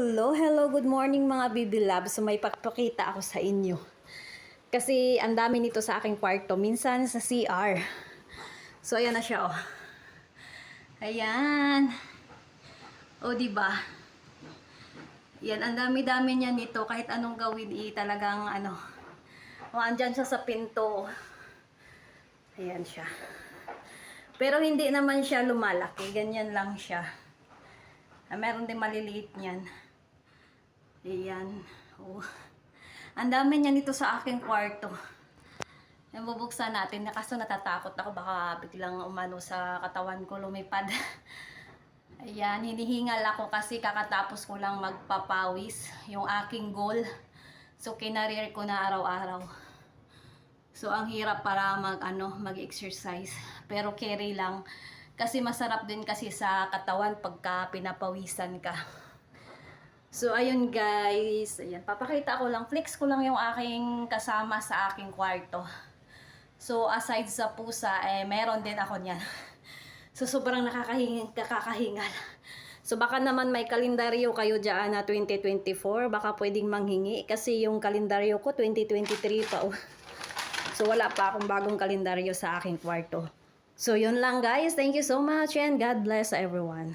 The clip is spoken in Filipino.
Hello, hello, good morning mga baby loves. So may pagpakita ako sa inyo. Kasi ang dami nito sa aking kwarto, minsan sa CR. So ayan na siya oh. Ayan. O di ba? Yan, ang dami-dami niya nito kahit anong gawin i talagang ano. O andyan siya sa pinto. Ayan siya. Pero hindi naman siya lumalaki, ganyan lang siya. Ah, meron din maliliit niyan. Ayan. Oh. Ang dami niya nito sa aking kwarto. Yan, bubuksan natin. Na Kaso natatakot ako baka biglang umano sa katawan ko lumipad. Ayan, hinihingal ako kasi kakatapos ko lang magpapawis yung aking goal. So, kinareer ko na araw-araw. So, ang hirap para mag, ano, mag-exercise. Pero carry lang. Kasi masarap din kasi sa katawan pagka pinapawisan ka. So, ayun guys. Ayan, papakita ko lang. Flex ko lang yung aking kasama sa aking kwarto. So, aside sa pusa, eh, meron din ako niyan. So, sobrang nakakahingal, nakakahingal. So, baka naman may kalendaryo kayo dyan na 2024. Baka pwedeng manghingi. Kasi yung kalendaryo ko, 2023 pa. Oh. So, wala pa akong bagong kalendaryo sa aking kwarto. So, yun lang guys. Thank you so much and God bless everyone.